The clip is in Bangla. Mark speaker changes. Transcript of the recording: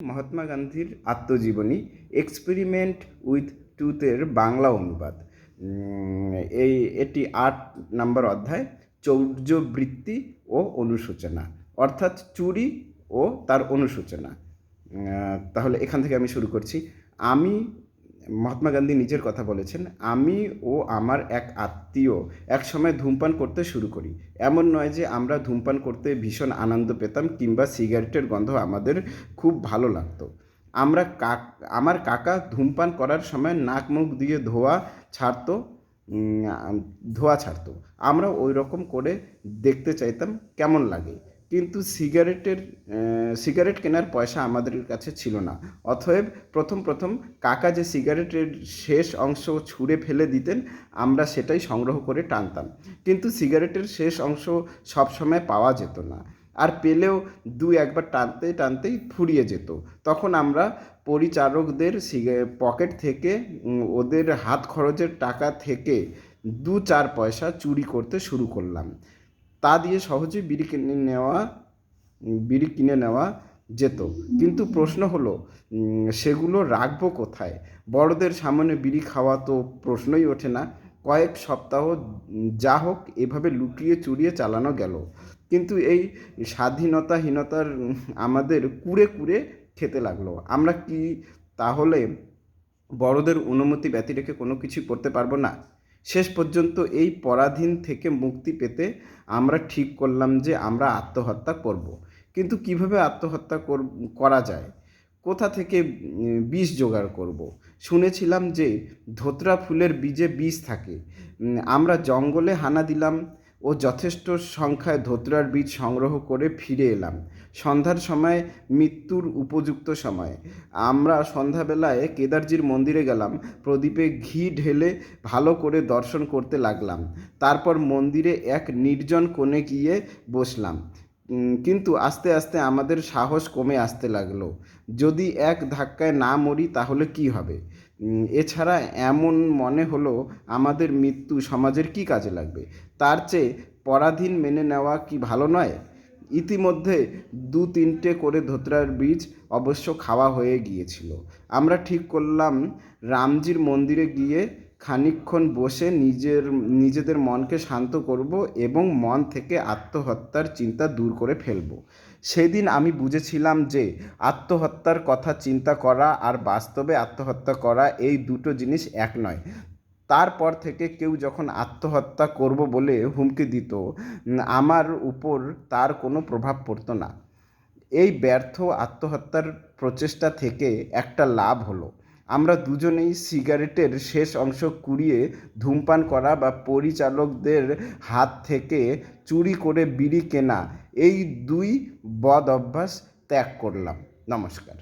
Speaker 1: মহাত্মা গান্ধীর আত্মজীবনী এক্সপেরিমেন্ট উইথ টুথের বাংলা অনুবাদ। এই, এটি আট নাম্বার অধ্যায়, চৌর্যবৃত্তি ও অনুশোচনা, অর্থাৎ চুরি ও তার অনুশোচনা। তাহলে এখান থেকে আমি শুরু করছি। আমি মহাত্মা গান্ধী নিজের কথা বলেছেন, আমি ও আমার এক আত্মীয় একসময় ধূমপান করতে শুরু করি। এমন নয় যে আমরা ধূমপান করতে ভীষণ আনন্দ পেতাম কিংবা সিগারেটের গন্ধ আমাদের খুব ভালো লাগতো। আমরা কাক, আমার কাকা ধূমপান করার সময় নাক মুখ দিয়ে ধোয়া ছাড়তো ধোয়া ছাড়তো। আমরা ওই রকম করে দেখতে চাইতাম কেমন লাগে। কিন্তু সিগারেটের সিগারেট কেনার পয়সা আমাদের কাছে ছিল না। অতএব প্রথম প্রথম কাকা যে সিগারেটের শেষ অংশ ছুঁড়ে ফেলে দিতেন, আমরা সেটাই সংগ্রহ করে টানতাম। কিন্তু সিগারেটের শেষ অংশ সবসময় পাওয়া যেত না। আর পেলেও দুই একবার টানতে টানতেই ফুরিয়ে যেত। তখন আমরা পরিচারকদের পকেট থেকে ওদের হাত খরচের টাকা থেকে দু চার পয়সা চুরি করতে শুরু করলাম। তা দিয়ে সহজেই বিড়ি কিনে নেওয়া, বিড়ি কিনে নেওয়া যেত। কিন্তু প্রশ্ন হলো সেগুলো রাখব কোথায়? বড়দের সামনে বিড়ি খাওয়া তো প্রশ্নই ওঠে না। কয়েক সপ্তাহ, যা হোক, এভাবে লুকিয়ে চুরিয়ে চালানো গেল। কিন্তু এই স্বাধীনতাহীনতার আমাদের কুড়ে কুড়ে খেতে লাগল। আমরা কি তাহলে বড়দের অনুমতি ব্যতি রেখে কোনো কিছু করতে পারব না? শেষ পর্যন্ত এই পরাধীন থেকে মুক্তি পেতে আমরা ঠিক করলাম যে আমরা আত্মহত্যা করব। কিন্তু কীভাবে আত্মহত্যা কর- যায় কোথা থেকে বীজ জোগাড় করব। শুনেছিলাম যে ধোতরা ফুলের বীজে বিষ থাকে আমরা জঙ্গলে হানা দিলাম ও যথেষ্ট সংখ্যায় ধোতরার বীজ সংগ্রহ করে ফিরে এলাম। সন্ধ্যার সময়, মৃত্যুর উপযুক্ত সময়। আমরা সন্ধ্যাবেলায় কেদারজির মন্দিরে গেলাম। প্রদীপে ঘি ঢেলে ভালো করে দর্শন করতে লাগলাম। তারপর মন্দিরে এক নির্জন কোণে গিয়ে বসলাম। কিন্তু আস্তে আস্তে আমাদের সাহস কমে আসতে লাগল। যদি এক ধাক্কায় না মরি, তাহলে কি হবে? এছাড়া এমন মনে হলো আমাদের মৃত্যু সমাজের কি কাজে লাগবে? তার চেয়ে পরাধীন মেনে নেওয়া কি ভালো নয়? ইতিমধ্যে দু তিনটে করে ধোতরার বীজ অবশ্য খাওয়া হয়ে গিয়েছিল। আমরা ঠিক করলাম রামজির মন্দিরে গিয়ে খানিকক্ষণ বসে নিজের, নিজেদের মনকে শান্ত করব এবং মন থেকে আত্মহত্যার চিন্তা দূর করে ফেলব। সেদিন আমি বুঝেছিলাম যে আত্মহত্যার কথা চিন্তা করা আর বাস্তবে আত্মহত্যা করা এই দুটো জিনিস এক নয়। তারপর থেকে কেউ যখন আত্মহত্যা করব বলে হুমকি দিত আমার উপর তার কোনো প্রভাব পড়তো না। এই ব্যর্থ আত্মহত্যার প্রচেষ্টা থেকে একটা লাভ হলো। আমরা দুজনেই সিগারেটের শেষ অংশ কুড়িয়ে ধূমপান করা বা পরিচালকদের হাত থেকে চুরি করে বিড়ি কেনা, এই দুই বদ অভ্যাস ত্যাগ করলাম। নমস্কার।